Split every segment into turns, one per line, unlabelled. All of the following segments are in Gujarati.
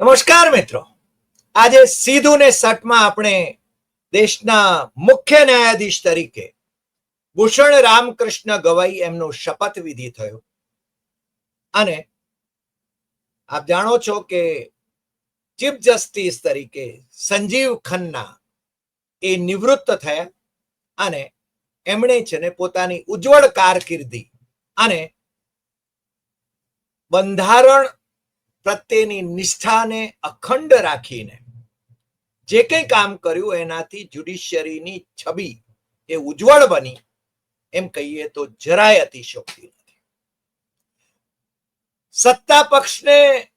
નમસ્કાર મિત્રો. આજે સીધું ને સટમાં આપણે દેશના મુખ્ય ન્યાયાધીશ તરીકે ભૂષણ રામકૃષ્ણ ગવાઈ એમનો શપથવિધિ થયો. અને આપ જાણો છો કે ચીફ જસ્ટિસ તરીકે સંજીવ ખન્ના એ નિવૃત્ત થયા અને એમણે છે ને પોતાની ઉજ્જવળ કારકિર્દી અને બંધારણ પ્રત્યેની નિષ્ઠાને અખંડ રાખીને જે કંઈ કામ કર્યું એનાથી જ્યુડિશિયરીની છબી એ ઉજ્જવળ બની. એમ કહીએ તો જરાય અતિશોક્તિ નથી. સત્તા પક્ષને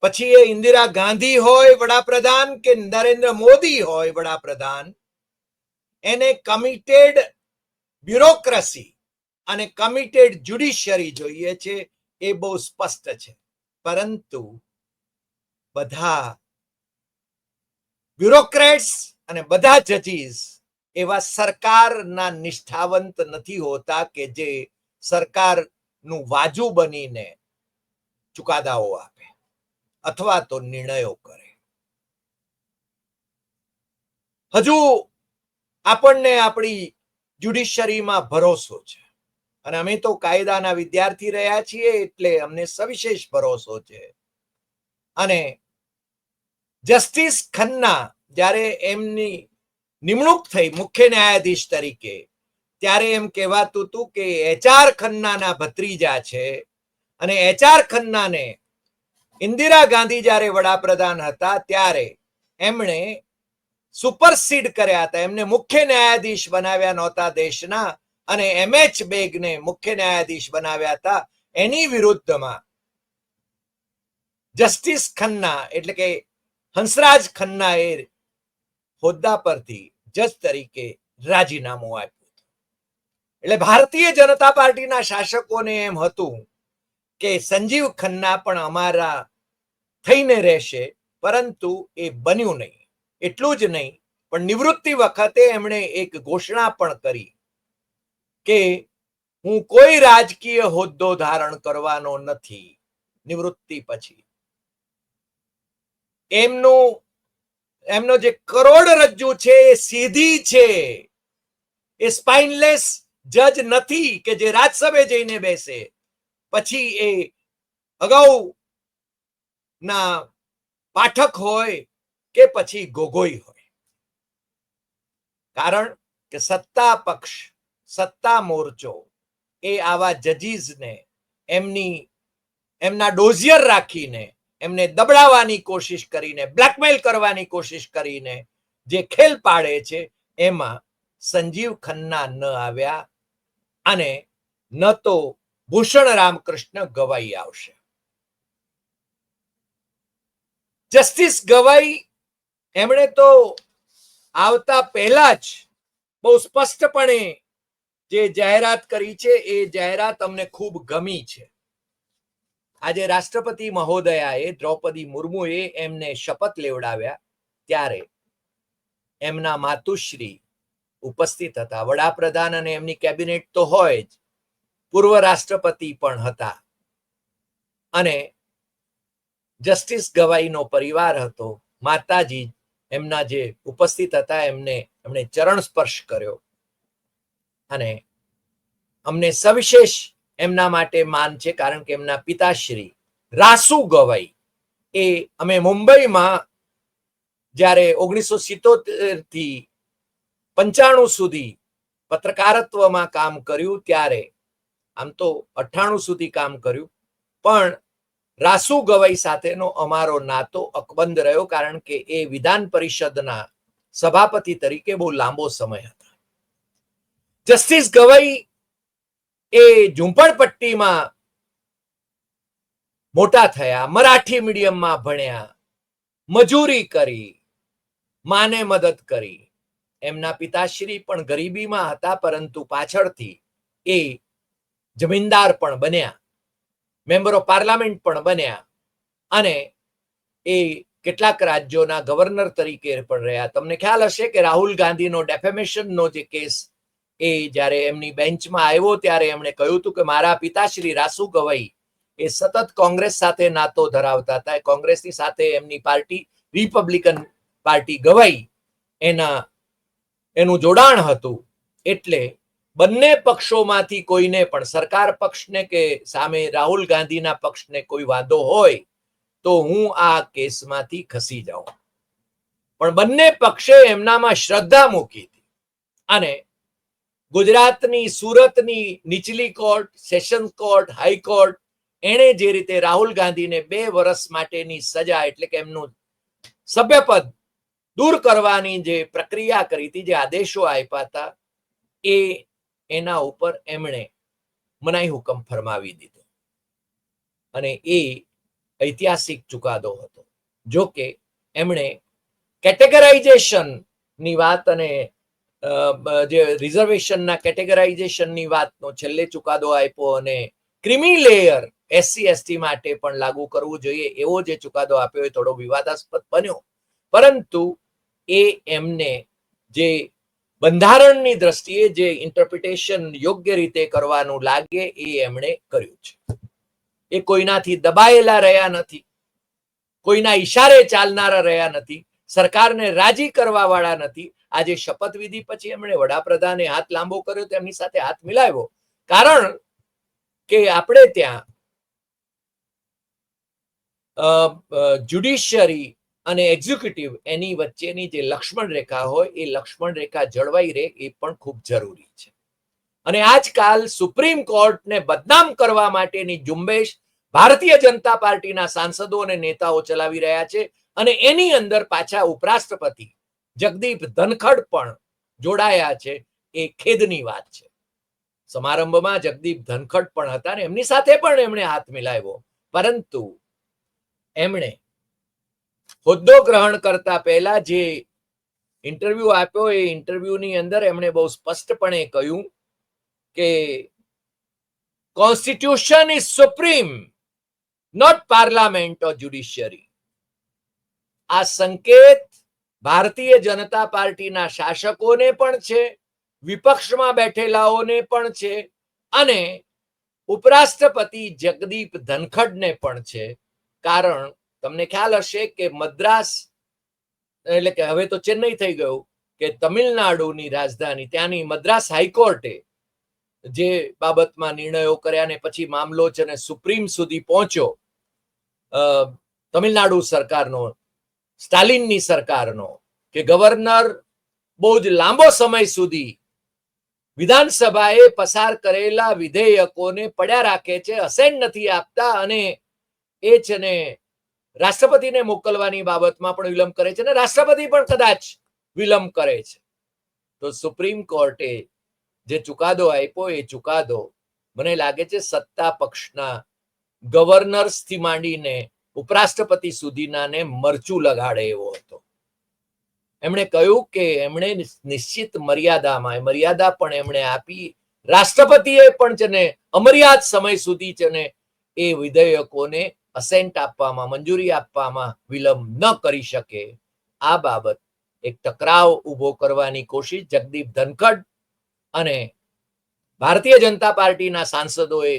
પછી એ ઇન્દિરા ગાંધી હોય, વડાપ્રધાન કે નરેન્દ્ર મોદી હોય, વડાપ્રધાન, એને કમિટેડ બ્યુરોક્રસી અને કમિટેડ જ્યુડિશિયરી જોઈએ છે એ બહુ સ્પષ્ટ છે. પરંતુ બધા બ્યુરોક્રેટ્સ અને બધા જજીસ એવા સરકારના નિષ્ઠાવંત નથી હોતા કે જે સરકારનું વાજુ બનીને ચુકાદાઓ આપે અથવા તો નિર્ણયો કરે. હજુ આપણને આપણી જ્યુડિશરીમાં ભરોસો છે. અને અમે તો કાયદાના વિદ્યાર્થી રહ્યા છીએ એટલે અમને સવિશેષ ભરોસો છે. અને જસ્ટિસ ખન્ના જ્યારે એમની નિમણૂક થઈ મુખ્ય ન્યાયાધીશ તરીકે, ત્યારે એમ કહેવાતું હતું કે એચઆર ખન્નાના ભત્રીજા છે અને એચઆર ખન્નાને ઇન્દિરા ગાંધી જ્યારે વડાપ્રધાન હતા ત્યારે એમણે સુપરસીડ કર્યા હતા. એમને મુખ્ય ન્યાયાધીશ બનાવ્યા નહોતા દેશના અને એમએચ બેગને મુખ્ય ન્યાયાધીશ બનાવ્યા હતા એની વિરુદ્ધમાં જસ્ટિસ ખન્ના, એટલે કે હંસરાજ ખન્ના એ હોદ્દા પરથી જજ તરીકે રાજીનામું આપ્યું એટલે ભારતીય જનતા પાર્ટીના શાસકોને એમ હતું કે સંજીવ ખન્ના પણ અમારા થઈને રહેશે, પરંતુ એ બન્યું નહીં. એટલું જ નહીં, પણ નિવૃત્તિ વખતે એમણે એક ઘોષણા પણ કરી કે હું કોઈ રાજકીય હોદ્દો ધારણ કરવાનો નથી. નિવૃત્તિ પછી. એમનું, એમનો જે કરોડરજ્જુ છે એ સીધી છે. એ સ્પાઇનલેસ જજ નથી કે જે રાજસભે જઈને બેસે. પછી એ અગાઉ ના પાઠક હોય કે પછી ગોગોઈ હોય. કારણ કે સત્તા પક્ષ સત્તા મોરચો એ આવા જજીસને, એમની, એમના ડોઝિયર રાખીને, એમને દબડાવવાની કોશિશ કરીને, બ્લેકમેલ કરવાની કોશિશ કરીને જે ખેલ પાડે છે, એમાં સંજીવ ખન્ના ન આવ્યા અને ન તો ભૂષણ રામકૃષ્ણ ગવાઈ આવશે. જસ્ટિસ ગવાઈ, એમણે તો આવતા પહેલા જ બહુ સ્પષ્ટપણે જે જાહેરાત કરી છે, એ જાહેરાત અમને ખૂબ ગમી છે. આજે રાષ્ટ્રપતિ મહોદયાએ દ્રૌપદી મુર્મુએ એમને શપથ લેવડાવ્યા ત્યારે એમના માતુશ્રી ઉપસ્થિત હતા. વડાપ્રધાન અને એમની કેબિનેટ તો હોય જ, પૂર્વ રાષ્ટ્રપતિ પણ હતા. અને જસ્ટિસ ગવાઈનો પરિવાર હતો. માતાજી એમના જે ઉપસ્થિત હતા, એમને એમણે ચરણ સ્પર્શ કર્યો. અને અમને સવિશેષ એમના માટે માન છે, કારણ કે એમના પિતાશ્રી રાસુ ગવાઈ. એ અમે મુંબઈમાં જ્યારે ઓગણીસો સિત્તોતેરથી પંચાણું સુધી પત્રકારત્વમાં કામ કર્યું, ત્યારે આમ તો અઠ્ઠાણું સુધી કામ કર્યું. પણ રાસુ ગવાઈ સાથેનો અમારો નાતો અકબંધ રહ્યો, કારણ કે એ વિધાન પરિષદના સભાપતિ તરીકે બહુ લાંબો સમય હતા. જસ્ટિસ ગવઈ એ ઝુંપડપટ્ટીમાં મોટા થયા, મરાઠી મીડિયમમાં ભણ્યા, મજૂરી કરી, માને મદદ કરી. એમના પિતાશ્રી પણ ગરીબીમાં હતા, પરંતુ પાછળથી એ જમીનદાર પણ બન્યા, મેમ્બર ઓફ પાર્લામેન્ટ પણ બન્યા અને એ કેટલાક રાજ્યોના ગવર્નર તરીકે પણ રહ્યા. તમને ખ્યાલ હશે કે રાહુલ ગાંધીનો ડેફેમેશનનો જે કેસ એ જ્યારે એમની બેન્ચમાં આવ્યો ત્યારે એમણે કહ્યું હતું કે મારા પિતાશ્રી રાસુ ગવાઈ એ સતત કોંગ્રેસ સાથે નાતો ધરાવતા હતા. કોંગ્રેસની સાથે એમની પાર્ટી, રિપબ્લિકન પાર્ટી ગવાઈ એના, એનું જોડાણ હતું. એટલે બંને પક્ષોમાંથી કોઈને પણ, સરકાર પક્ષને કે સામે રાહુલ ગાંધીના પક્ષને કોઈ વાંધો હોય તો હું આ કેસમાંથી ખસી જાઉં. પણ બંને પક્ષે એમનામાં શ્રદ્ધા મૂકી હતી. અને ગુજરાતની, સુરતની, નીચલી કોર્ટ, સેશન કોર્ટ હાઈકોર્ટ એણે જે રીતે રાહુલ ગાંધીને બે વર્ષ માટેની સજા એટલે કે એમનું સભ્યપદ દૂર કરવાની જે પ્રક્રિયા કરી હતી, જે આદેશો આપ્યા હતા, એ એના ઉપર એમણે મનાઈ હુકમ ફરમાવી દીધો. અને એ ઐતિહાસિક ચુકાદો હતો. જો કે એમણે કેટેગરાઇઝેશનની વાત અને જે રિઝર્વેશનના કેટેગરાઇઝેશનની વાતનો છેલ્લે ચુકાદો આપ્યો અને ક્રિમી લેયર એસસી એસટી માટે પણ લાગુ કરવું જોઈએ એવો જે ચુકાદો આપ્યો એ થોડો વિવાદાસ્પદ બન્યો. પરંતુ એ એમને જે બંધારણની દ્રષ્ટિએ જે ઇન્ટરપ્રિટેશન યોગ્ય રીતે કરવાનું લાગે એ એમણે કર્યું છે. એ કોઈનાથી દબાયેલા રહ્યા નથી, કોઈના ઈશારે ચાલનારા રહ્યા નથી, સરકારને રાજી કરવા વાળા નથી આજે શપથવિધિ પછી એમણે વડાપ્રધાને હાથ લાંબો કર્યો તો સાથે હાથ મિલાવ્યો. કારણ કે આપણે ત્યાં જ્યુડિશિયરી અને એક્ઝિક્યુટિવ એની વચ્ચેની જે લક્ષ્મણ રેખા હોય, એ લક્ષ્મણ રેખા જળવાઈ રહે એ પણ ખૂબ જરૂરી છે. અને આજકાલ સુપ્રીમ કોર્ટને બદનામ કરવા માટેની ઝુંબેશ ભારતીય જનતા પાર્ટીના સાંસદો અને નેતાઓ ચલાવી રહ્યા છે અને એની અંદર પાછા ઉપરાષ્ટ્રપતિ જગદીપ ધનખડ પણ જોડાયા છે. એ ખેદની વાત છે. સમારંભમાં જગદીપ ધનખડ પણ હતા ને એમની સાથે પણ એમણે હાથ મિલાવ્યો. પરંતુ એમણે હોદ્દો ગ્રહણ કરતા પહેલા જે ઇન્ટરવ્યુ આપ્યો એ ઇન્ટરવ્યુની અંદર એમણે બહુ સ્પષ્ટપણે કહ્યું કે constitution is supreme not parliament or judiciary આ સંકેત ભારતીય જનતા પાર્ટીના શાસકોને પણ છે, વિપક્ષમાં બેઠેલાઓને પણ છે અને ઉપરાષ્ટ્રપતિ જગદીપ ધનખડને પણ છે. કારણ તમને ખ્યાલ હશે કે મદ્રાસ, એટલે કે હવે તો ચેન્નઈ થઈ ગયું, કે તમિલનાડુની રાજધાની, ત્યાંની મદ્રાસ હાઈકોર્ટે જે બાબતમાં નિર્ણયો કર્યા ને પછી મામલો છે ને સુપ્રીમ સુધી પહોંચ્યો તમિલનાડુ સરકારનો સ્ટાલિનની સરકારનો કે ગવર્નર બહુ જ લાંબો સમય સુધી વિધાનસભાએ પસાર કરેલા વિધેયકોને પડ્યા રાખે છે, અસેન નથી આપતા અને એ છે ને રાષ્ટ્રપતિને મોકલવાની બાબતમાં પણ વિલંબ કરે છે અને રાષ્ટ્રપતિ પણ કદાચ વિલંબ કરે છે. તો સુપ્રીમ કોર્ટે જે ચુકાદો આપ્યો એ ચુકાદો મને લાગે છે સત્તા પક્ષના ગવર્નર્સથી માંડીને ઉપરાષ્ટ્રપતિ સુધીનાને મરચું લગાડે એવો હતો. એમણે કહ્યું કે એમણે નિશ્ચિત મર્યાદામાં મર્યાદા પણ એમણે આપી. રાષ્ટ્રપતિએ પણ છે અમર્યાદ સમય સુધી છે એ વિધેયકોને અસેન્ટ આપવામાં, મંજૂરી આપવામાં વિલંબ ન કરી શકે, આ બાબત એક ટકરાવ ઊભો કરવાની કોશિશ જગદીપ ધનખડ અને ભારતીય જનતા પાર્ટીના સાંસદોએ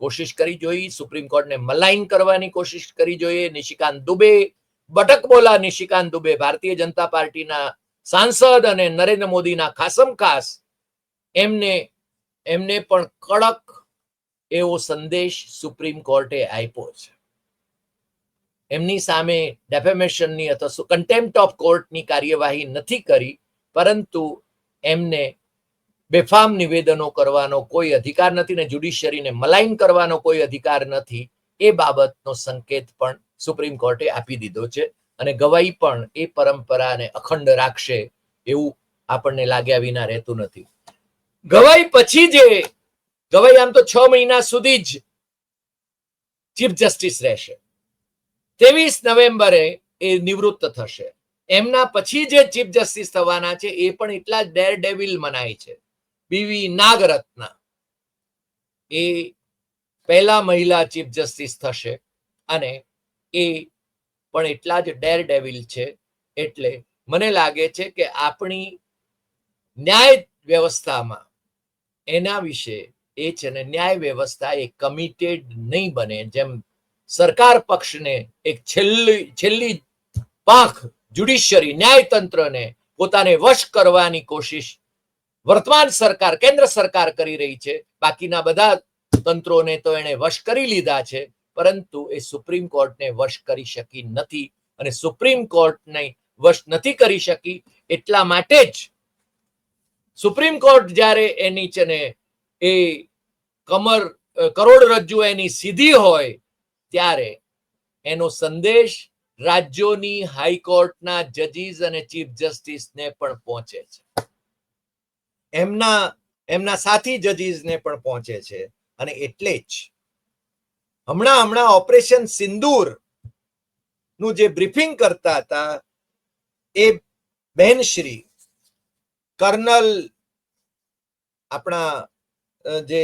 કોશિશ કરી જોઈ, સુપ્રીમ કોર્ટને મલાઈન કરવાની કોશિશ કરી જોઈએ. નિશિકાંત દુબે બટક બોલા નિશિકાંત દુબે ભારતીય જનતા પાર્ટીના સાંસદ અને નરેન્દ્ર મોદીના ખાસમ ખાસ એમને એમને પણ કડક એવો સંદેશ સુપ્રીમ કોર્ટે આપ્યો છે. એમની સામે ડેફેમેશનની અથવા કન્ટેમ્પ્ટ ઓફ કોર્ટની કાર્યવાહી નથી કરી, પરંતુ એમને બેફામ નિવેદનો કરવાનો કોઈ અધિકાર નથી ને જ્યુડિશિયરીને મલાઈન કરવાનો કોઈ અધિકાર નથી, એ બાબતનો સંકેત પણ સુપ્રીમ કોર્ટે આપી દીધો છે અને ગવાઈ પણ એ પરંપરાને અખંડ રાખશે એવું આપણને લાગ્યા વિના રહેતું નથી. ગવાઈ પછી જે, ગવાઈ આમ તો છ મહિના સુધી જ ચીફ જસ્ટિસ રહેશે. ત્રેવીસ નવેમ્બરે એ નિવૃત્ત થશે. એમના પછી જે ચીફ જસ્ટિસ થવાના છે એ પણ એટલા જ ડેર ડેવિલ મનાય છે. બીવી નાગરત્ન. એ પહેલા મહિલા ચીફ જસ્ટિસ થશે અને એ પણ એટલા જ ડેર ડેવિલ છે એટલે મને લાગે છે કે આપણી ન્યાય વ્યવસ્થામાં એના વિશે એ છે ને ન્યાય વ્યવસ્થા એ કમિટેડ નહીં બને. જેમ સરકાર પક્ષને એક છેલ્લી છેલ્લી પાંખ જ્યુડિશિયરી ન્યાયતંત્રને પોતાને વશ કરવાની કોશિશ વર્તમાન સરકાર, કેન્દ્ર સરકાર કરી રહી છે. બાકીના બધા તંત્રોને તો એણે વશ કરી લીધા છે, પરંતુ એ સુપ્રીમ કોર્ટને વશ કરી શકી નથી અને સુપ્રીમ કોર્ટને વશ નથી કરી શકી એટલા માટે જ સુપ્રીમ કોર્ટ જ્યારે એની છે ને એ કમર કરોડરજ્જુ એની સીધી હોય, ત્યારે એનો સંદેશ રાજ્યોની હાઈકોર્ટના જજીસ અને ચીફ જસ્ટિસને પણ પહોંચે છે. એમના એમના સાથી જજીસને પણ પહોંચે છે. અને એટલે જ હમણાં હમણાં ઓપરેશન સિંદૂરનું જે બ્રીફિંગ કરતા હતા, એ બહેનશ્રી કર્નલ આપણા જે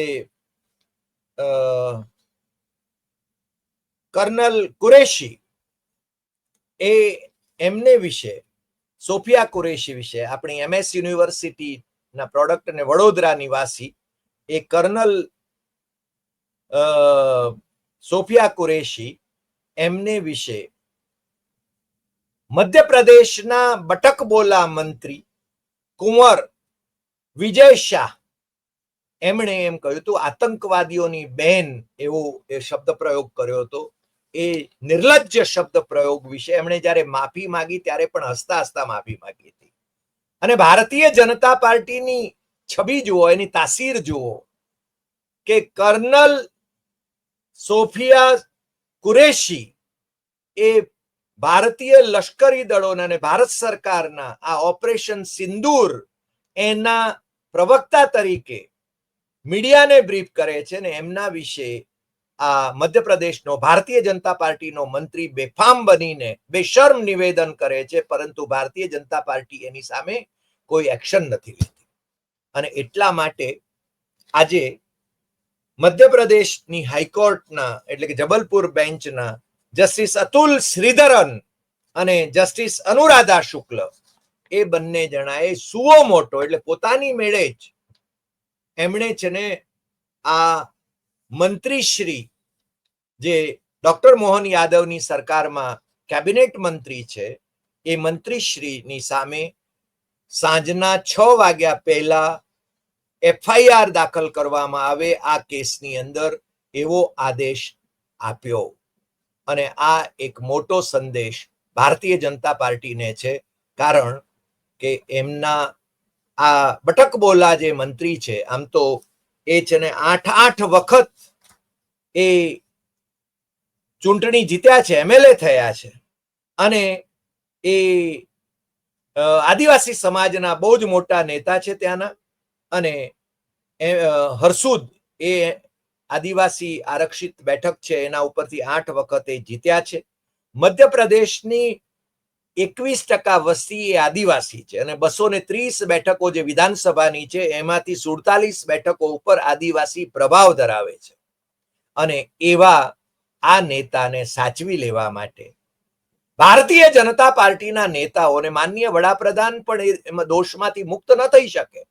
કર્નલ કુરેશી, એ એમને વિશે, સોફિયા કુરેશી વિશે, આપણી એમએસ યુનિવર્સિટી ના પ્રોડક્ટ અને વડોદરા નિવાસી એ કર્નલ સોફિયા કુરેશી એમને વિશે મધ્યપ્રદેશના બટકબોલા મંત્રી કુંવર વિજય શાહ એમણે એમ કહ્યું હતું, આતંકવાદીઓની બેન એવો એ શબ્દ પ્રયોગ કર્યો હતો. એ નિર્લજ્જ શબ્દ પ્રયોગ વિશે એમણે જ્યારે માફી માંગી, ત્યારે પણ હસતા હસતા માફી માંગી હતી. અને ભારતીય જનતા પાર્ટીની છબી જુઓ, એની તાસીર જુઓ કે કર્નલ સોફિયા કુરેશી એ ભારતીય લશ્કરી દળોના અને ભારત સરકારના આ ઓપરેશન સિંદૂર એના પ્રવક્તા તરીકે મીડિયાને બ્રીફ કરે છે ને એમના વિશે આ મધ્યપ્રદેશનો ભારતીય જનતા પાર્ટીનો મંત્રી બેફામ બનીને બેશર્મ નિવેદન કરે છે, પરંતુ ભારતીય જનતા પાર્ટી એની સામે કોઈ એક્શન નથી લેતી. અને એટલા માટે આજે મધ્યપ્રદેશની હાઈકોર્ટના એટલે કે જબલપુર બેન્ચના જસ્ટિસ અતુલ શ્રીધરન અને જસ્ટિસ અનુરાધા શુક્લ એ બંને જણાએ સુઓ મોટો એટલે પોતાની મેળે જ એમણે છે ને આ મંત્રીશ્રી જે ડોક્ટર મોહન યાદવની સરકારમાં કેબિનેટ મંત્રી છે, એ મંત્રીશ્રીની સામે સાંજના છ વાગ્યા પહેલા એફઆઈઆર દાખલ કરવામાં આવે આ કેસની અંદર એવો આદેશ આપ્યો. અને આ એક મોટો સંદેશ ભારતીય જનતા પાર્ટીને છે, કારણ કે એમના આ બટકબોલા જે મંત્રી છે, આમ તો એ છે ને આઠ આઠ વખત એ ચૂંટણી જીત્યા છે એમએલએ થયા છે. અને એ આદિવાસી સમાજના બહુ જ મોટા નેતા છે ત્યાંના. અને હરસુદ એ આદિવાસી આરક્ષિત બેઠક છે, એના ઉપરથી આઠ વખત એ જીત્યા છે. મધ્યપ્રદેશની એકવીસ ટકા વસ્તી એ આદિવાસી છે અને બસો ને ત્રીસ બેઠકો જે વિધાનસભાની છે, એમાંથી સુડતાલીસ બેઠકો ઉપર આદિવાસી પ્રભાવ ધરાવે છે. અને એવા આ નેતાને સાચવી લેવા માટે. ભારતીય જનતા પાર્ટીના નેતાઓને માન્ય વડાપ્રધાન પણ દોષમાંથી મુક્ત ન થઈ શકે.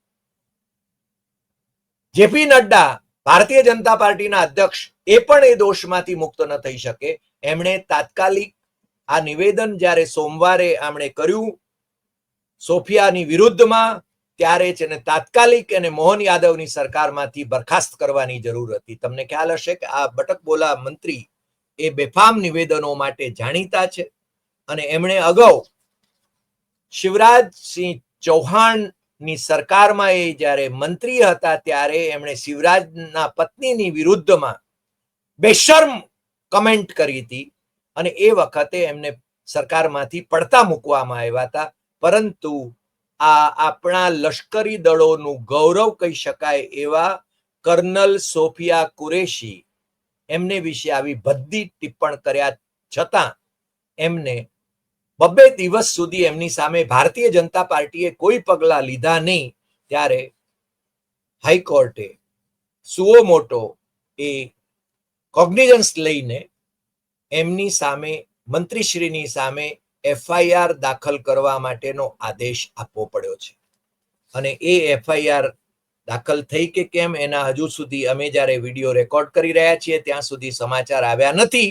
જેપી નડ્ડા, ભારતીય જનતા પાર્ટીના અધ્યક્ષ, એ પણ એ દોષમાંથી મુક્ત ન થઈ શકે. એમણે તાત્કાલિક આ નિવેદન જ્યારે સોમવારે આમણે કર્યું, સોફિયાની વિરુદ્ધમાં, ત્યારે જ એને તાત્કાલિક એને મોહન યાદવની સરકારમાંથી બરખાસ્ત કરવાની જરૂર હતી. તમને ખ્યાલ હશે કે આ બટકબોલા મંત્રી એ બેફામ નિવેદનો માટે જાણીતા છે. અને એમણે અગાઉ શિવરાજસિંહ ચૌહાણની સરકારમાં એ જ્યારે મંત્રી હતા ત્યારે એમણે શિવરાજના પત્નીની વિરુદ્ધમાં બેશર્મ કમેન્ટ કરી હતી અને એ વખતે એમને સરકારમાંથી પડતા મૂકવામાં આવ્યા હતા. પરંતુ આ આપણા લશ્કરી દળોનું ગૌરવ કહી શકાય એવા કર્નલ સોફિયા કુરેશી એમને વિશે આવી બધી ટિપ્પણ કર્યા છતાં એમને બબ્બે દિવસ સુધી એમની સામે ભારતીય જનતા પાર્ટીએ કોઈ પગલા લીધા નહીં. ત્યારે હાઈકોર્ટે સુઓ મોટો એ કોગ્નિઝન્સ લઈને એમની સામે, મંત્રીશ્રીની સામે એફઆઈઆર દાખલ કરવા માટેનો આદેશ આપવો પડ્યો છે. અને એ એફઆઈઆર દાખલ થઈ કે કેમ? એના હજુ સુધી અમે જ્યારે વીડિયો રેકોર્ડ કરી રહ્યા છીએ, ત્યાં સુધી સમાચાર આવ્યા નથી.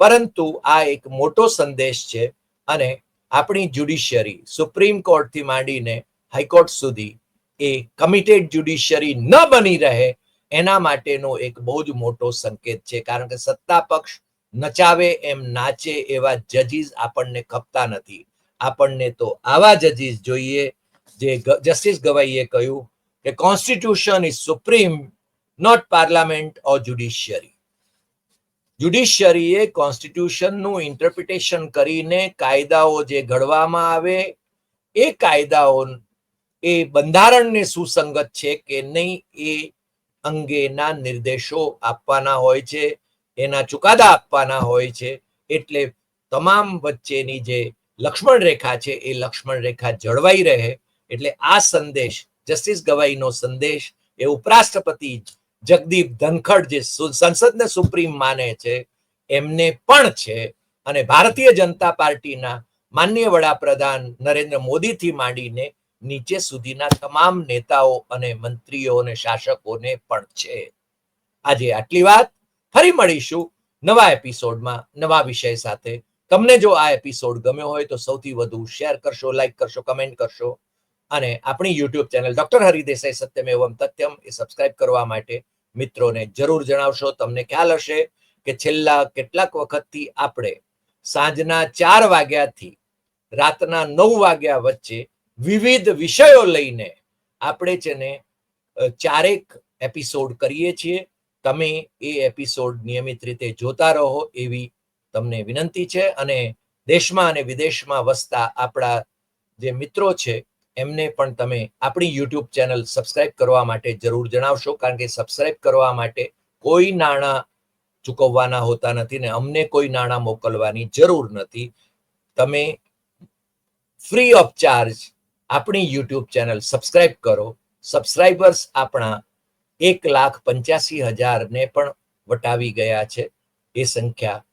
પરંતુ આ એક મોટો સંદેશ છે અને આપણી જ્યુડિશિયરી સુપ્રીમ કોર્ટથી માંડીને હાઈકોર્ટ સુધી એ કમિટેડ જ્યુડિશિયરી ન બની રહે, એના માટેનો એક બહુ જ મોટો સંકેત છે. કારણ કે સત્તા પક્ષ નચાવે એમ નાચે એવા જજીસ આપણને ખપતા નથી. આપણને તો આવા જજીસ જોઈએ, જે જસ્ટિસ ગવાઈએ કહ્યું કે constitution is supreme not parliament or judiciary જ્યુડિશિયરીએ કોન્સ્ટિટ્યુશનનું ઇન્ટરપ્રિટેશન કરીને કાયદાઓ જે ઘડવામાં આવે, એ કાયદાઓ એ બંધારણને સુસંગત છે કે નહીં એ અંગેના નિર્દેશો આપવાના હોય છે, એના ચુકાદા આપવાના હોય છે, એટલે તમામ વચ્ચેની જે લક્ષ્મણ રેખા છે એ લક્ષ્મણ રેખા જળવાઈ રહે, એટલે આ સંદેશ જસ્ટિસ ગવાઈનો સંદેશ એ ઉપરાષ્ટ્રપતિ જગદીપ ધનખડ જે સંસદને સુપ્રીમ માને છે, એમને પણ છે અને ભારતીય જનતા પાર્ટીના માન્ય વડાપ્રધાન નરેન્દ્ર મોદીથી માંડીને નીચે સુધીના તમામ નેતાઓ અને મંત્રીઓ અને શાસકોને પણ છે. આજે આટલી વાત. ફરી મળીશું નવા એપિસોડમાં નવા વિષય સાથે. તમને જો આ એપિસોડ ગમ્યો હોય તો સૌથી વધુ શેર કરશો, લાઈક કરશો, કમેન્ટ કરશો. અને આપણી YouTube channel doctor Hari Desai Satyam એવમ તથ્યમ એ સબસ્ક્રાઇબ કરવા માટે મિત્રોને જરૂર જણાવશો. તમને ખ્યાલ હશે કે છેલ્લા કેટલાક વખતથી આપણે સાંજના ચાર વાગ્યાથી રાતના નવ વાગ્યા વચ્ચે વિવિધ વિષયો લઈને આપણે છે ને ચારેક એપિસોડ કરીએ છીએ. તમે એ એપિસોડ નિયમિત રીતે જોતા રહો એવી તમને વિનંતી છે અને દેશમાં અને વિદેશમાં વસતા આપણા જે મિત્રો છે એમને પણ તમે આપણી યુટ્યુબ ચેનલ સબસ્ક્રાઇબ કરવા માટે જરૂર જણાવશો, કારણ કે સબસ્ક્રાઇબ કરવા માટે કોઈ નાણાં ચૂકવવાના હોતા નથી ને અમને કોઈ નાણાં મોકલવાની જરૂર નથી. તમે ફ્રી ઓફ ચાર્જ આપણી યુટ્યુબ ચેનલ સબસ્ક્રાઇબ કરો. સબસ્ક્રાઇબર્સ આપણા એક લાખ પંચ્યાસી હજારને પણ વટાવી ગયા છે. એ સંખ્યા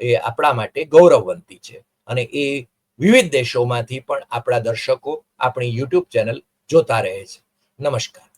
એ આપણા માટે ગૌરવવંતી છે. અને એ વિવિધ દેશોમાંથી પણ આપણા દર્શકો આપણી યુટ્યુબ ચેનલ જોતા રહે છે. નમસ્કાર.